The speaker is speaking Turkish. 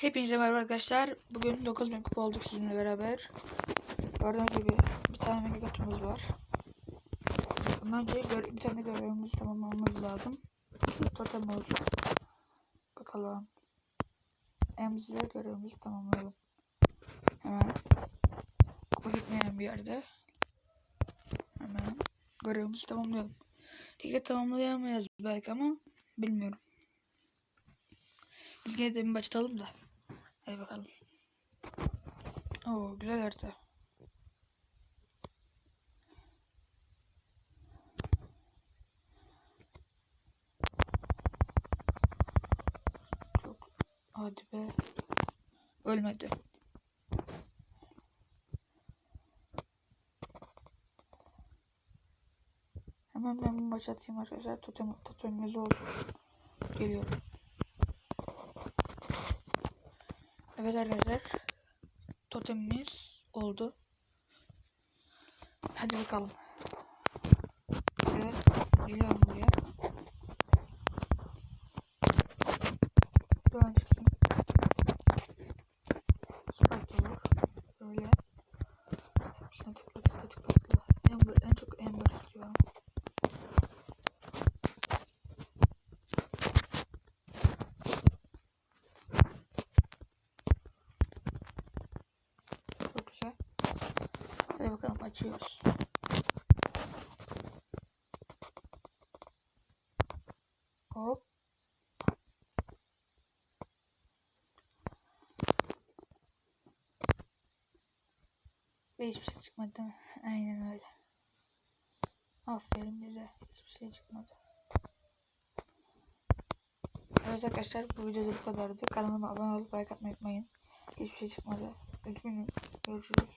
Hepinize merhaba arkadaşlar. Bugün 9000 kupa olduk sizinle beraber. Gördüğünüz gibi bir tane mega kutumuz var. Ama önce bir tane görevimizi tamamlamamız lazım. Totem olsun. Bakalım. Emzile görevimizi tamamlayalım. Hemen. Kupa gitmeyen bir yerde. Hemen görevimizi tamamlayalım. Tek de tamamlayamayız belki ama bilmiyorum. Biz gene de bir başlayalım da. Hadi bakalım. Oo güzel harita. Çok hadi be. Ölmedi. Hemen ben bir maç atayım arkadaşlar. Totem, totemimiz olsun. Geliyorum. Evet arkadaşlar. Totemimiz oldu. Hadi bakalım. Evet. Geliyorum buraya. Buradan Hadi bakalım açıyoruz. Hop. Ve hiçbir şey çıkmadı değil mi? Aynen öyle. Aferin bize. Hiçbir şey çıkmadı. Evet arkadaşlar bu videoda bu kadardı. Kanalıma abone olup like atmayı unutmayın. Hiçbir şey çıkmadı. Üzgünüm. Görüşürüz.